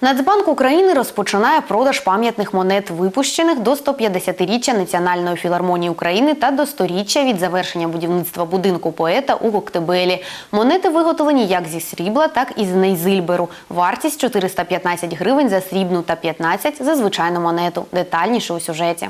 Нацбанк України розпочинає продаж пам'ятних монет, випущених до 150-річчя Національної філармонії України та до 100-річчя від завершення будівництва будинку поета у Коктебелі. Монети виготовлені як зі срібла, так і з нейзильберу. Вартість 415 гривень за срібну та 15 за звичайну монету. Детальніше у сюжеті.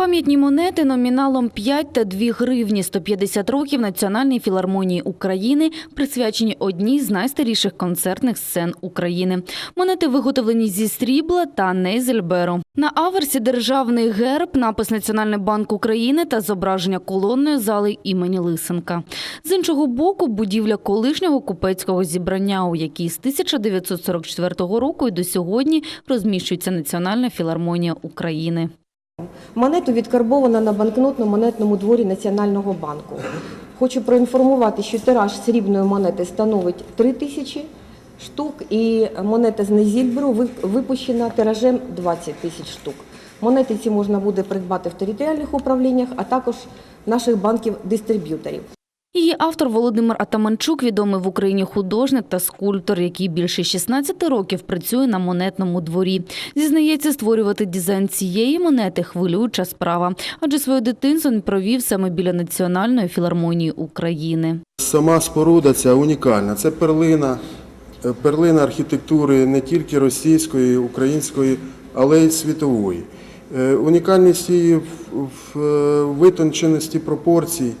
Пам'ятні монети номіналом 5 та 2 гривні 150 років Національній філармонії України присвячені одній з найстаріших концертних сцен України. Монети виготовлені зі срібла та нейзельберу. На аверсі державний герб, напис Національний банк України та зображення колонної зали імені Лисенка. З іншого боку, будівля колишнього купецького зібрання, у якій з 1944 року і до сьогодні розміщується Національна філармонія України. Монету відкарбовано на банкнотно-монетному дворі Національного банку. Хочу проінформувати, що тираж срібної монети становить 3 тисячі штук, і монета з Незільберу випущена тиражем 20 тисяч штук. Монети ці можна буде придбати в територіальних управліннях, а також наших банків-дистриб'юторів. Її автор Володимир Атаманчук, відомий в Україні художник та скульптор, який більше 16 років працює на монетному дворі. Зізнається, створювати дизайн цієї монети хвилююча справа, адже своє дитинство він провів саме біля Національної філармонії України. Сама споруда ця унікальна. Це перлина, е, перлина архітектури не тільки російської, української, але й світової. Е, Унікальність її в е, витонченості пропорцій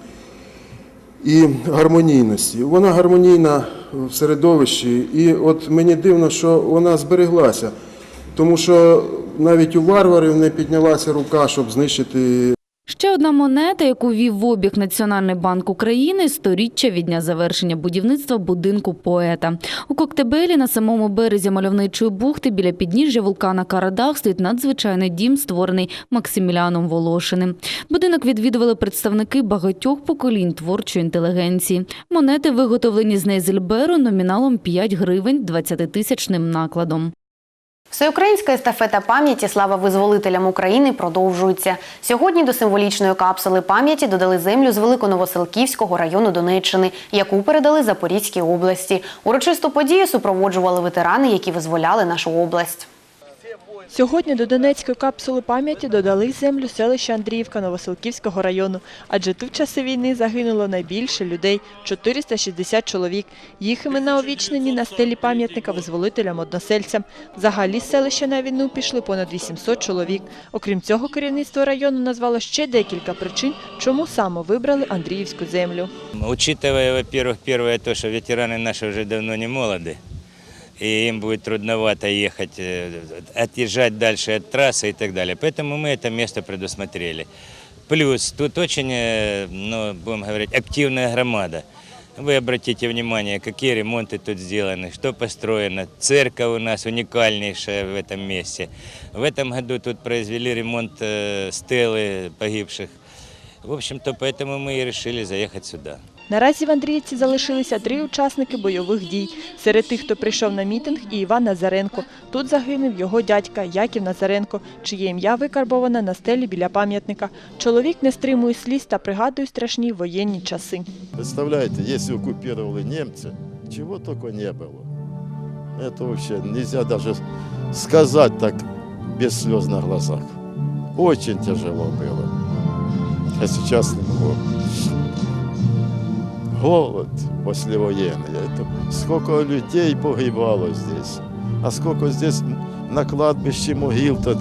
і гармонійності. Вона гармонійна в середовищі, і от мені дивно, що вона збереглася, тому що навіть у варварів не піднялася рука, щоб знищити Ще одна монета, яку вів в обіг Національний банк України, сторіччя від дня завершення будівництва будинку поета. У Коктебелі на самому березі мальовничої бухти біля підніжжя вулкана Карадах стоїть надзвичайний дім, створений Максиміляном Волошиним. Будинок відвідували представники багатьох поколінь творчої інтелігенції. Монети виготовлені з Нейзельберу номіналом 5 гривень 20-тисячним накладом. Всеукраїнська естафета пам'яті Слава визволителям України продовжується. Сьогодні до символічної капсули пам'яті додали землю з Великоновоселківського району Донеччини, яку передали Запорізькій області. Урочисту подію супроводжували ветерани, які визволяли нашу область. Сьогодні до Донецької капсули пам'яті додали землю селища Андріївка Новоселківського району, адже тут в часи війни загинуло найбільше людей – 460 чоловік. Їх імена увічнені на стелі пам'ятника визволителям-односельцям. Взагалі з селища на війну пішли понад 800 чоловік. Окрім цього, керівництво району назвало ще декілька причин, чому саме вибрали Андріївську землю. Учитывая, во-первых, первое то, что ветераны наши уже давно не молоды, и им будет трудновато ехать, э, отъезжать дальше от трассы и так далее. Поэтому мы это место предусмотрели. Плюс тут очень, э, ну, будем говорить, активная громада. Вы обратите внимание, какие ремонты тут сделаны, что построено. Церковь у нас уникальнейшая в этом месте. В этом году тут произвели ремонт э, стелы погибших. В общем-то, поэтому мы и решили заехать сюда. Наразі в Андріївці залишилися три учасники бойових дій. Серед тих, хто прийшов на мітинг, і Іван Назаренко. Тут загинув його дядька Яків Назаренко, чиє ім'я викарбоване на стелі біля пам'ятника. Чоловік не стримує сліз та пригадує страшні воєнні часи. Представляете, если оккупировали немцы, чего только не было. Это вообще нельзя даже сказать так без слез на глазах. Очень тяжело было. А сейчас не могу. Голод послевоенный. Это сколько людей погибало здесь. А сколько здесь на кладбище могил-то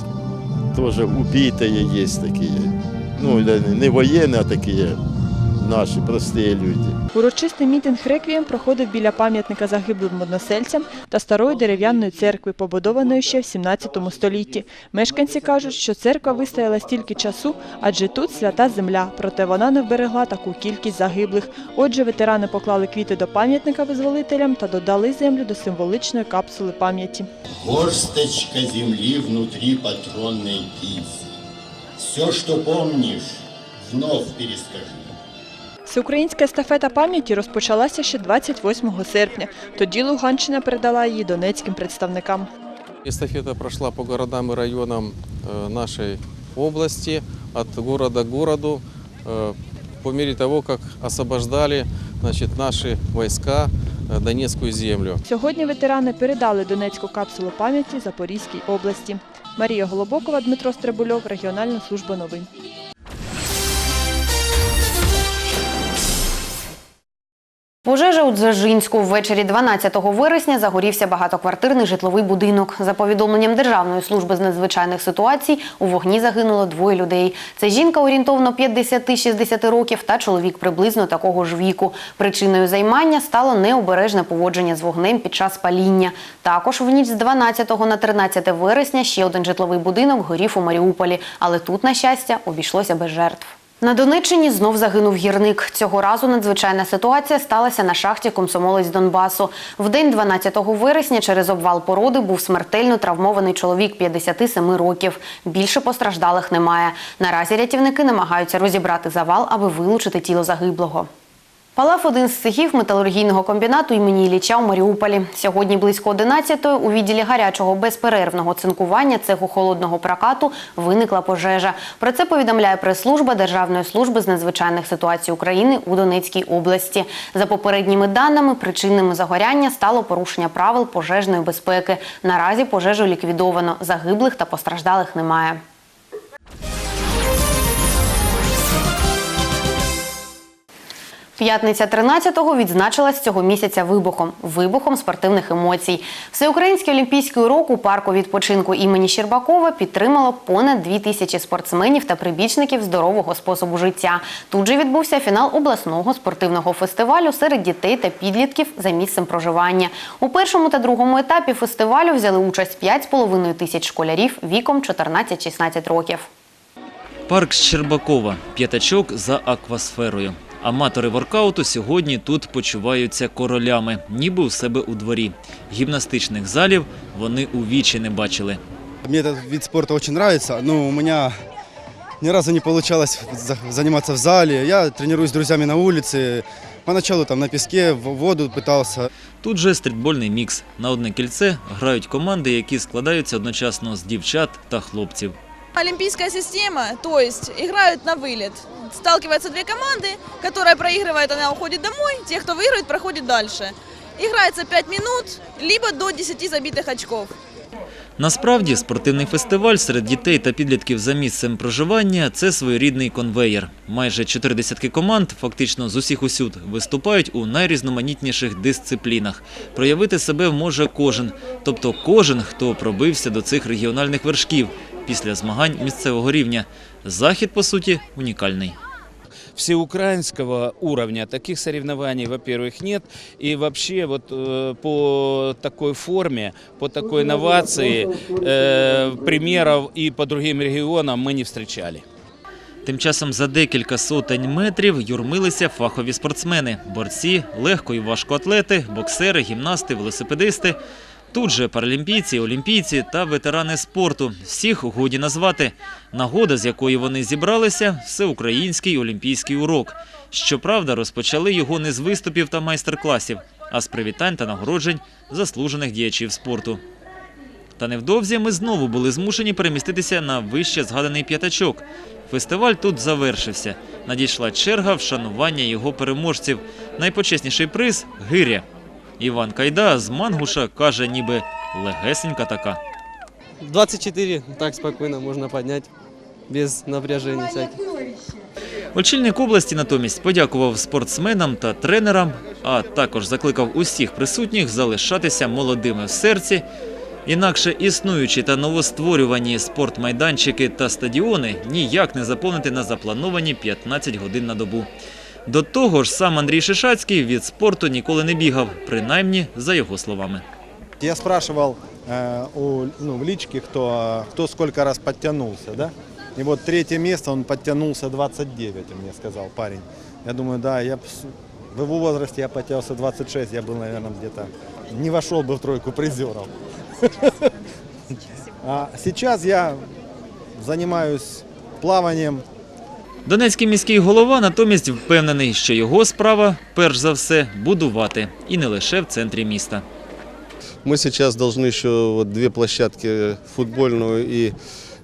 тоже убитые есть такие. Ну, или не военные, а такие наши простые люди. Урочистий мітинг реквієм проходив біля пам'ятника загиблим односельцям та старої дерев'яної церкви, побудованої ще в 17 столітті. Мешканці кажуть, що церква вистояла стільки часу, адже тут свята земля, проте вона не вберегла таку кількість загиблих. Отже, ветерани поклали квіти до пам'ятника визволителям та додали землю до символичної капсули пам'яті. Горсточка земли внутри патронной гильзы. Все, что помнишь, вновь перескажи. Всеукраїнська естафета пам'яті розпочалася ще 28 серпня. Тоді Луганщина передала її донецьким представникам. Эстафета прошла по городам и районам э, нашей области, от города к городу, э, по мере того, как освобождали значит, наши войска э, Донецкую землю. Сьогодні ветерани передали Донецьку капсулу пам'яті Запорізькій області. Марія Голобокова, Дмитро Стребульов, Регіональна служба новин. Пожежа у Дзержинську ввечері 12 вересня загорівся багатоквартирний житловий будинок. За повідомленням Державної служби з надзвичайних ситуацій, у вогні загинуло двоє людей. Це жінка орієнтовно 50-60 років та чоловік приблизно такого ж віку. Причиною займання стало необережне поводження з вогнем під час паління. Також в ніч з 12 на 13 вересня ще один житловий будинок горів у Маріуполі, але тут, на щастя, обійшлося без жертв. На Донеччині знов загинув гірник. Цього разу надзвичайна ситуація сталася на шахті комсомолець Донбасу. В день 12 вересня через обвал породи був смертельно травмований чоловік 57 років. Більше постраждалих немає. Наразі рятівники намагаються розібрати завал, аби вилучити тіло загиблого. Палав один з цехів металургійного комбінату імені Ілліча у Маріуполі. Сьогодні близько 11-ї у відділі гарячого безперервного цинкування цеху холодного прокату виникла пожежа. Про це повідомляє прес-служба Державної служби з надзвичайних ситуацій України у Донецькій області. За попередніми даними, причинами загоряння стало порушення правил пожежної безпеки. Наразі пожежу ліквідовано. Загиблих та постраждалих немає. П'ятниця 13-го відзначилась цього місяця вибухом вибухом спортивних емоцій. Всеукраїнський олімпійський урок у парку відпочинку імені Щербакова підтримало понад дві тисячі спортсменів та прибічників здорового способу життя. Тут же відбувся фінал обласного спортивного фестивалю серед дітей та підлітків за місцем проживання. У першому та другому етапі фестивалю взяли участь 5,5 тисяч школярів віком 14-16 років. Парк Щербакова. П'ятачок за аквасферою. Аматори воркауту сьогодні тут почуваються королями, ніби у себе у дворі. Гімнастичних залів вони у вічі не бачили. Мне этот вид спорта очень нравится, но у меня ни разу не получалось за- заниматься в зале. Я тренируюсь с друзьями на улице. Поначалу там на песке, в воду пытался. Тут же стрітбольний мікс. На одне кільце грають команди, які складаються одночасно з дівчат та хлопців. Олимпийская система, то есть играют на вылет. Сталкиваются две команды, которая проигрывает, она уходит домой, те, кто выигрывает, проходит дальше. Играется 5 минут, либо до 10 забитых очков. Насправді, спортивний фестиваль серед дітей та підлітків за місцем проживання – це своєрідний конвеєр. Майже чотири десятки команд, фактично з усіх усюд, виступають у найрізноманітніших дисциплінах. Проявити себе може кожен, тобто кожен, хто пробився до цих регіональних вершків після змагань місцевого рівня. Захід, по суті, унікальний. всеукраинского уровня таких соревнований, во-первых, нет. И вообще вот э, по такой форме, по такой инновации э, примеров и по другим регионам мы не встречали. Тим часом за декілька сотень метрів юрмилися фахові спортсмени – борці, легко і важкоатлети, боксери, гімнасти, велосипедисти. Тут же паралімпійці, олімпійці та ветерани спорту. Всіх годі назвати. Нагода, з якої вони зібралися – всеукраїнський олімпійський урок. Щоправда, розпочали його не з виступів та майстер-класів, а з привітань та нагороджень заслужених діячів спорту. Та невдовзі ми знову були змушені переміститися на вище згаданий п'ятачок. Фестиваль тут завершився. Надійшла черга вшанування його переможців. Найпочесніший приз – гиря. Іван Кайда з Мангуша каже, ніби легесенька така. 24 так спокойно можно поднять, без напряжений всяких. Очільник області натомість подякував спортсменам та тренерам, а також закликав усіх присутніх залишатися молодими в серці. Інакше існуючі та новостворювані спортмайданчики та стадіони ніяк не заповнити на заплановані 15 годин на добу. До того ж, сам Андрій Шишацький від спорту ніколи не бігав, принаймні за його словами. Я спрашивал э, у, ну, в личке, кто, кто сколько раз подтянулся, да? И вот третье место, он подтянулся 29, мне сказал парень. Я думаю, да, я б с- в его возрасте я подтягивался 26, я был, наверное, где-то, не вошел бы в тройку призеров. А сейчас я занимаюсь плаванием, Донецький міський голова натомість впевнений, що його справа, перш за все, будувати. І не лише в центрі міста. Мы сейчас должны еще вот две площадки, футбольную и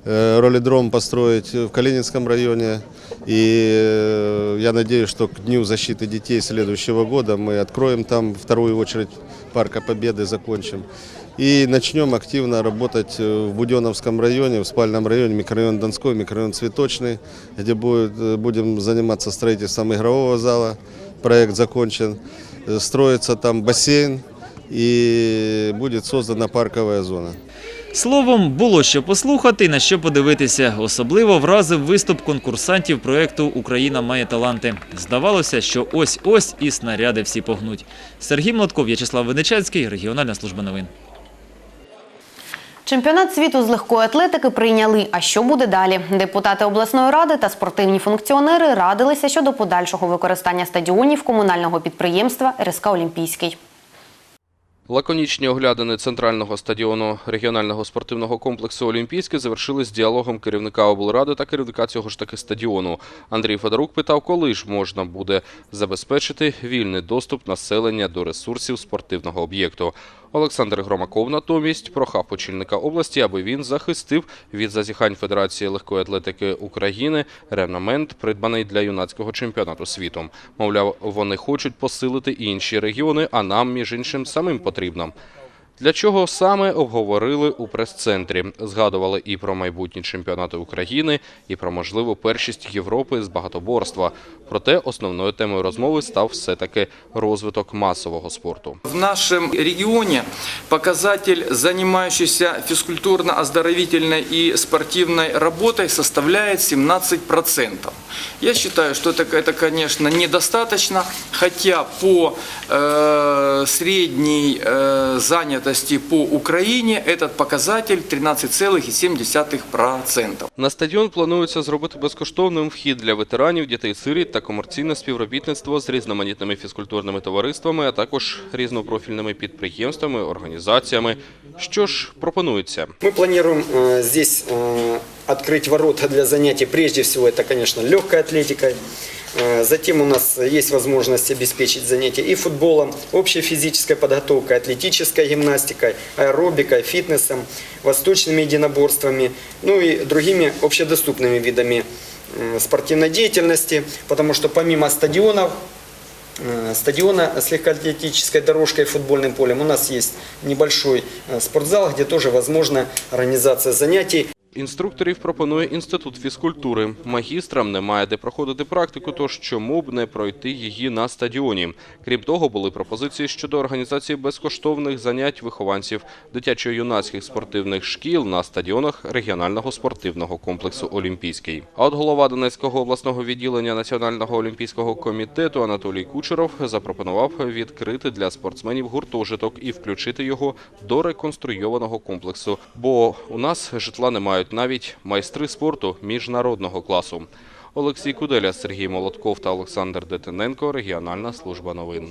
э, ролидром построить в Калининском районе. И э, я надеюсь, что к Дню защиты детей следующего года мы откроем там вторую очередь Парка Победы, закончим. И начнем активно работать э, в Буденовском районе, в спальном районе, микрорайон Донской, микрорайон Цветочный, где будет, э, будем заниматься строительством игрового зала. Проект закончен. Э, Строится там бассейн и будет создана парковая зона. Словом, було що послухати і на що подивитися. Особливо вразив виступ конкурсантів проєкту Україна має таланти. Здавалося, що ось-ось і снаряди всі погнуть. Сергій Млотков, В'ячеслав Веничанський, регіональна служба новин. Чемпіонат світу з легкої атлетики прийняли. А що буде далі? Депутати обласної ради та спортивні функціонери радилися щодо подальшого використання стадіонів комунального підприємства РСК Олімпійський. Лаконічні оглядини центрального стадіону регіонального спортивного комплексу «Олімпійський» завершились діалогом керівника облради та керівника цього ж таки стадіону. Андрій Федорук питав, коли ж можна буде забезпечити вільний доступ населення до ресурсів спортивного об'єкту. Олександр Громаков натомість прохав очільника області, аби він захистив від зазіхань Федерації легкої атлетики України ревнамент, придбаний для юнацького чемпіонату світу. Мовляв, вони хочуть посилити інші регіони, а нам, між іншим, самим потрібно. Для чого саме обговорили у прес-центрі. Згадували і про майбутні чемпіонати України, і про можливу першість Європи з багатоборства. Проте основною темою розмови став все-таки розвиток масового спорту. В нашем регионе показатель, занимающийся физкультурно-оздоровительной и спортивной работой, составляет 17%. Я считаю, что это, это конечно, недостаточно, хотя по э, средней э, занятости по Украине этот показатель 13,7%. На стадіон планується зробити безкоштовним вхід для ветеранів, дітей-сиріт та комерційне співробітництво з різноманітними фізкультурними товариствами, а також різнопрофільними підприємствами, організаціями. Що ж пропонується? Мы планируем э, здесь э, открыть ворота для занятий. Прежде всего, это, конечно, легкой атлетикой. Э, Затем у нас есть возможность обеспечить занятия и футболом, общей физической подготовкой, атлетической гимнастикой, аэробикой, фитнесом, восточными единоборствами, ну и другими общедоступными видами э, спортивной деятельности, потому что помимо стадионов, э, стадиона с легкоатлетической дорожкой и футбольным полем. У нас есть небольшой спортзал, где тоже возможна организация занятий. Інструкторів пропонує інститут фізкультури. Магістрам немає де проходити практику, тож чому б не пройти її на стадіоні. Крім того, були пропозиції щодо організації безкоштовних занять вихованців дитячо-юнацьких спортивних шкіл на стадіонах регіонального спортивного комплексу Олімпійський. А от голова Донецького обласного відділення Національного олімпійського комітету Анатолій Кучеров запропонував відкрити для спортсменів гуртожиток і включити його до реконструйованого комплексу. Бо у нас житла не мають навіть майстри спорту міжнародного класу. Олексій Куделя, Сергій Молотков та Олександр Детиненко. Регіональна служба новин.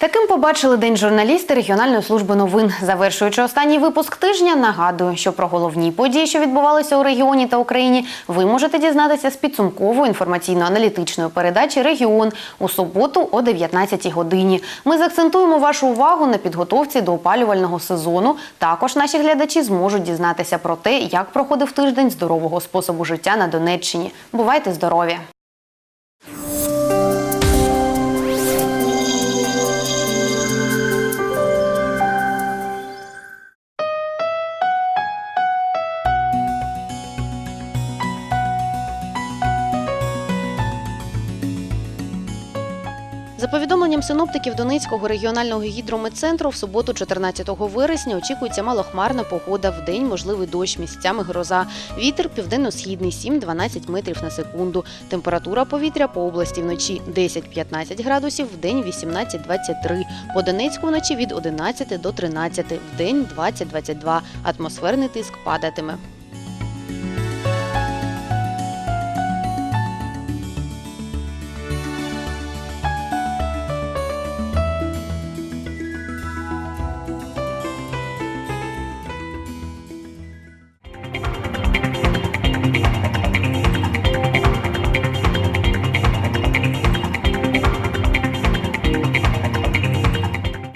Таким побачили день журналісти регіональної служби новин. Завершуючи останній випуск тижня, нагадую, що про головні події, що відбувалися у регіоні та Україні, ви можете дізнатися з підсумкової інформаційно-аналітичної передачі Регіон у суботу о 19 годині. Ми заакцентуємо вашу увагу на підготовці до опалювального сезону. Також наші глядачі зможуть дізнатися про те, як проходив тиждень здорового способу життя на Донеччині. Бувайте здорові! За повідомленням синоптиків Донецького регіонального гідрометцентру, в суботу, 14 вересня, очікується малохмарна погода. В день можливий дощ, місцями гроза. Вітер південно-східний 7-12 метрів на секунду. Температура повітря по області вночі 10-15 градусів, в день 18-23. По Донецьку вночі від 11 до 13, в день 20-22. Атмосферний тиск падатиме.